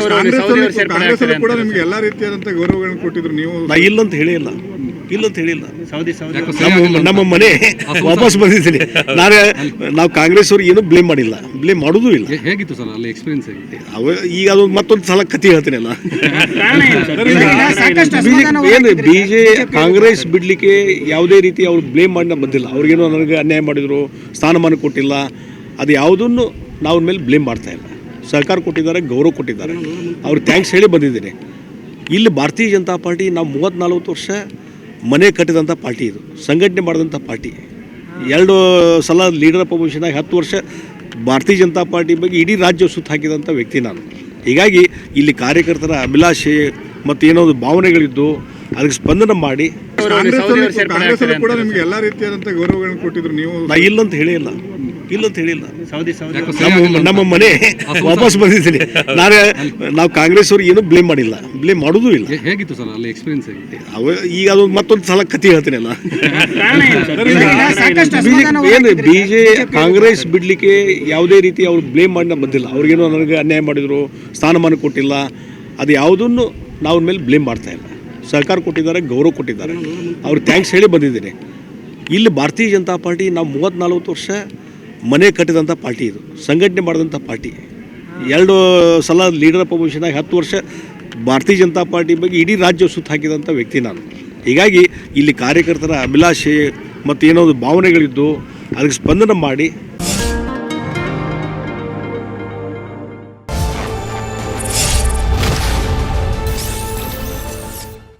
ಕಾಂಗ್ರೆಸ್ ಕೂಡ ಅಂತ. ನಿಮ್ಗೆ ಎಲ್ಲಾ ರೀತಿಯಾದಂತ ಗೌರವಗಳನ್ನು ಕೊಟ್ಟಿದ್ರು ನೀವು. ನಾ ಇಲ್ಲಂತ ಹೇಳಿಲ್ಲ. ಇಲ್ಲಂತ ಹೇಳಿಲ್ಲ. ಸೌದಿ ಸೌದಿ ನಮ್ಮ ನಮ್ಮ ಮನೆ ವಾಪಸ್ ಬಂದಿದ್ದೀನಿ. ನಾನು ನಾವು ಕಾಂಗ್ರೆಸ್ ಅವ್ರಿಗೆ ಏನು ಬ್ಲೇಮ್ ಮಾಡಿಲ್ಲ. ಬ್ಲೇಮ್ ಮಾಡೋದು ಇಲ್ಲ. ಹೇಗಿತ್ತು ಸರ್ ಅಲ್ಲಿ ಎಕ್ಸ್ಪೀರಿಯನ್ಸ್ ಅವ ಈಗ ಅದೊಂದು ಮತ್ತೊಂದು ಸಲ ಕತಿ ಹೇಳ್ತೀನಲ್ಲ ಕಾರಣ ಏನು ಬಿ ಜೆ ಕಾಂಗ್ರೆಸ್ ಬಿಡ್ಲಿಕ್ಕೆ ಯಾವುದೇ ರೀತಿ ಅವ್ರು ಬ್ಲೇಮ್ ಮಾಡಿ ಬಂದಿಲ್ಲ ಅವ್ರಿಗೇನೋ ನನಗೆ ಅನ್ಯಾಯ ಮಾಡಿದ್ರು ಸ್ಥಾನಮಾನ ಕೊಟ್ಟಿಲ್ಲ. ಅದು ಯಾವುದನ್ನು ನಾವು ಮೇಲೆ ಬ್ಲೇಮ್ ಮಾಡ್ತಾ ಇಲ್ಲ. ಸರ್ಕಾರ ಕೊಟ್ಟಿದ್ದಾರೆ ಗೌರವ ಕೊಟ್ಟಿದ್ದಾರೆ. ಅವ್ರಿಗೆ ಥ್ಯಾಂಕ್ಸ್ ಹೇಳಿ ಬಂದಿದ್ದೀನಿ. ಇಲ್ಲಿ ಭಾರತೀಯ ಜನತಾ ಪಾರ್ಟಿ ನಾವು ಮೂವತ್ತು ನಲ್ವತ್ತು ವರ್ಷ ಮನೆ ಕಟ್ಟಿದಂಥ ಪಾರ್ಟಿ ಇದು ಸಂಘಟನೆ ಮಾಡಿದಂಥ ಪಾರ್ಟಿ. ಎರಡು ಸಲ ಲೀಡರ್ ಅಪೋಸಿಷನಾಗಿ ಹತ್ತು ವರ್ಷ ಭಾರತೀಯ ಜನತಾ ಪಾರ್ಟಿ ಬಗ್ಗೆ ಇಡೀ ರಾಜ್ಯ ಸುತ್ತ ಹಾಕಿದಂಥ ವ್ಯಕ್ತಿ ನಾನು. ಹೀಗಾಗಿ ಇಲ್ಲಿ ಕಾರ್ಯಕರ್ತರ ಅಭಿಲಾಷೆ ಮತ್ತು ಏನೋ ಒಂದು ಭಾವನೆಗಳಿದ್ದು ಅದಕ್ಕೆ ಸ್ಪಂದನ ಮಾಡಿ. ಕೂಡ ನಿಮಗೆ ಎಲ್ಲ ರೀತಿಯಾದಂಥ ಗೌರವಗಳನ್ನು ಕೊಟ್ಟಿದ್ರು ನೀವು. ನಾ ಇಲ್ಲಂತ ಹೇಳಿಲ್ಲ ಇಲ್ಲಂತ ಹೇಳಿಲ್ಲ. Saudi Saudi. ನಮ್ಮ ಮನೆ ವಾಪಸ್ ಬಂದಿದ್ದೀನಿ. ನಾನು ನಾವು ಕಾಂಗ್ರೆಸ್ ಅವ್ರಿಗೆ ಏನು ಬ್ಲೇಮ್ ಮಾಡಿಲ್ಲ. ಬ್ಲೇಮ್ ಮಾಡೋದು ಇಲ್ಲ. ಹೇಗಿತ್ತು ಸರ್ ಅಲ್ಲಿ ಎಕ್ಸ್ಪೀರಿಯನ್ಸ್ ಅವ ಈಗ ಅದೊಂದು ಮತ್ತೊಂದು ಸಲ ಕತಿ ಹೇಳ್ತೀನಲ್ಲ ಕಾರಣ ಏನು? ಬಿ ಜೆ ಕಾಂಗ್ರೆಸ್ ಬಿಡ್ಲಿಕ್ಕೆ ಯಾವುದೇ ರೀತಿ ಅವ್ರು ಬ್ಲೇಮ್ ಮಾಡಿ ಬಂದಿಲ್ಲ. ಅವ್ರಿಗೇನು ನನಗೆ ಅನ್ಯಾಯ ಮಾಡಿದ್ರು ಸ್ಥಾನಮಾನ ಕೊಟ್ಟಿಲ್ಲ ಅದು ಯಾವುದನ್ನು ನಾವು ಮೇಲೆ ಬ್ಲೇಮ್ ಮಾಡ್ತಾ ಇಲ್ಲ. ಸರ್ಕಾರ ಕೊಟ್ಟಿದ್ದಾರೆ ಗೌರವ ಕೊಟ್ಟಿದ್ದಾರೆ. ಅವ್ರು ಥ್ಯಾಂಕ್ಸ್ ಹೇಳಿ ಬಂದಿದ್ದೀನಿ. ಇಲ್ಲಿ ಭಾರತೀಯ ಜನತಾ ಪಾರ್ಟಿ ನಾವು ಮೂವತ್ತು ನಲ್ವತ್ತು ವರ್ಷ ಮನೆ ಕಟ್ಟಿದಂಥ ಪಾರ್ಟಿ ಇದು, ಸಂಘಟನೆ ಮಾಡಿದಂಥ ಪಾರ್ಟಿ. ಎರಡು ಸಲ ಲೀಡರ್ ಅಪೋಸಿಷನಾಗಿ ಹತ್ತು ವರ್ಷ ಭಾರತೀಯ ಜನತಾ ಪಾರ್ಟಿ ಬಗ್ಗೆ ಇಡೀ ರಾಜ್ಯ ಸುತ್ತ ಹಾಕಿದಂಥ ವ್ಯಕ್ತಿ ನಾನು. ಹೀಗಾಗಿ ಇಲ್ಲಿ ಕಾರ್ಯಕರ್ತರ ಅಭಿಲಾಷೆ ಮತ್ತು ಏನೋ ಭಾವನೆಗಳಿದ್ದು, ಅದಕ್ಕೆ ಸ್ಪಂದನ ಮಾಡಿ